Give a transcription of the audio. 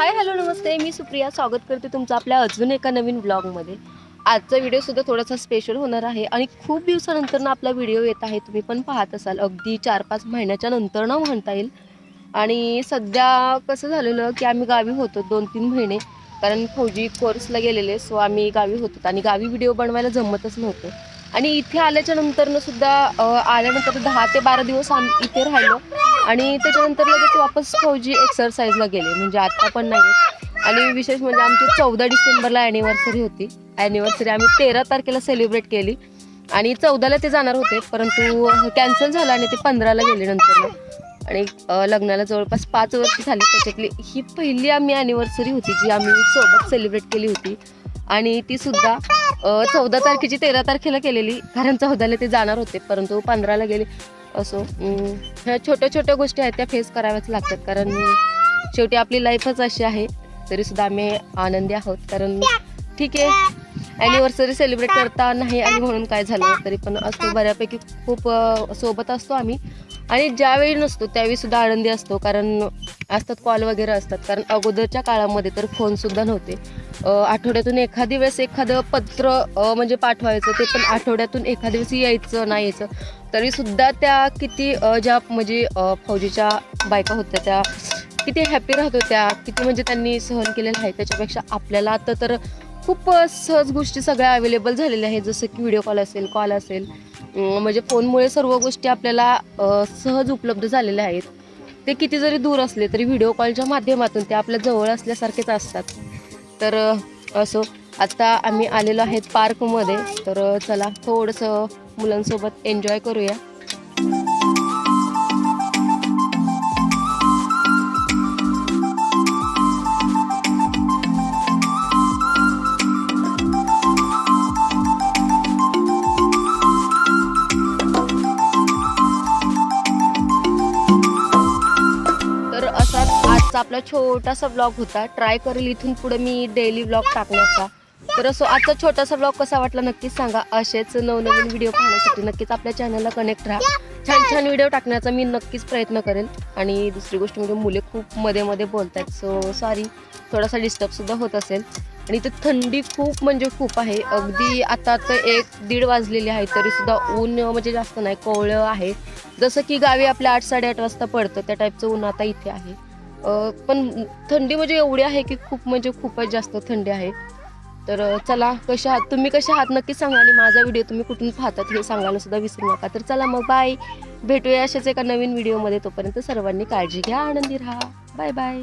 Hi hello नमस्ते. मी सुप्रिया. स्वागत करते तुमचं आपल्या अजून एका नवीन ब्लॉगमध्ये आजचा व्हिडिओसुद्धा थोडासा स्पेशल होणार आहे आणि खूप दिवसानंतर ना आपला व्हिडिओ येत आहे. तुम्ही पण पाहत असाल. अगदी चार पाच महिन्याच्या नंतर ना म्हणता येईल. आणि सध्या कसं झालेलं की आम्ही गावी होतो दोन तीन महिने. कारण फौजी कोर्सला गेलेले सो आम्ही गावी होतो. आणि गावी व्हिडिओ बनवायला जमतच नव्हतं. आणि इथे आल्याच्या नंतरनं सुद्धा आल्यानंतर दहा ते बारा दिवस आम्ही इथे राहिलो. आणि त्याच्यानंतर लगेच वापस फौजी एक्सरसाइजला गेले. म्हणजे आत्ता पण नाही आणि विशेष म्हणजे आमची चौदा डिसेंबरला ॲनिव्हर्सरी होती. ॲनिव्हर्सरी आम्ही तेरा तारखेला सेलिब्रेट केली. आणि चौदाला ते जाणार होते परंतु कॅन्सल झालं आणि ते पंधराला गेले नंतर आणि लग्नाला जवळपास पाच वर्ष झाली. त्याच्यातली ही पहिली आम्ही ॲनिव्हर्सरी होती जी आम्ही सोबत सेलिब्रेट केली होती. आणि ती सुद्धा चौदा तारखेची तेरा तारखेला केलेली. कारण चौदाला ते जाणार होते परंतु पंधराला गेले. असो. ह्या छोट्या छोट्या गोष्टी आहेत त्या फेस कराव्याच लागतात. कारण शेवटी आपली लाईफच अशी आहे तरी सुद्धा आम्ही आनंदी आहोत. कारण ठीक आहे ॲनिव्हर्सरी सेलिब्रेट करता नाही आणि म्हणून काय झालं तरी पण असतो. बऱ्यापैकी खूप सोबत असतो आम्ही. आणि ज्यावेळी नसतो त्यावेळी सुद्धा आनंदी असतो. कारण असतात कॉल वगैरे असतात. कारण अगोदरच्या काळामध्ये तर फोनसुद्धा नव्हते. आठवड्यातून एखादी वेळेस एखादं पत्र म्हणजे पाठवायचं ते पण आठवड्यातून एखाद्या वेळेस यायचं नाही यायचं. तरीसुद्धा त्या किती ज्या म्हणजे फौजीच्या बायका होत्या त्या किती हॅपी राहत होत्या किती म्हणजे त्यांनी सहन केलेलं आहे. त्याच्यापेक्षा आपल्याला आता तर खूप सहज गोष्टी सगळ्या अवेलेबल झालेल्या आहेत. जसं की व्हिडिओ कॉल असेल कॉल असेल. म्हणजे फोनमुळे सर्व गोष्टी आपल्याला सहज उपलब्ध झालेल्या आहेत. ते किती जरी दूर असले तरी व्हिडिओ कॉलच्या माध्यमातून ते आपल्या जवळ असल्यासारखेच असतात. तर असो आता आम्ही आलेलो आहेत पार्कमध्ये. तर चला थोडंसं मुलांसोबत एन्जॉय करूया. आपला छोटासा ब्लॉग होता. ट्राय करेल इथून पुढे मी डेली ब्लॉग टाकण्याचा. तर असो आजचा छोटासा ब्लॉग कसा वाटला नक्कीच सांगा. असेच नवनवीन व्हिडिओ पाहण्यासाठी नक्कीच आपल्या चॅनलला कनेक्ट राहा. छान छान व्हिडिओ टाकण्याचा मी नक्कीच प्रयत्न करेल आणि दुसरी गोष्ट म्हणजे मुले खूप मध्ये मध्ये बोलत आहेत सो सॉरी थोडासा डिस्टर्बसुद्धा होत असेल. आणि इथं थंडी खूप म्हणजे खूप आहे. अगदी आता तर एक दीड वाजलेली आहे तरीसुद्धा ऊन म्हणजे जास्त नाही कोवळं आहे. जसं की गावी आपल्या आठ साडेआठ वाजता पडतं. त्या टाईपचं ऊन आता इथे आहे. पण थंडी म्हणजे एवढी आहे की खूप म्हणजे खूपच जास्त थंडी आहे. तर चला कशा आहात? तुम्ही कशा आहात? नक्की सांगा आणि माझा व्हिडिओ तुम्ही कुठून पाहतात हे सांगायला सुद्धा विसरू नका. तर चला मग बाय भेटूया अशाच एका नवीन व्हिडिओमध्ये. तोपर्यंत सर्वांनी काळजी घ्या आनंदी राहा. Bye bye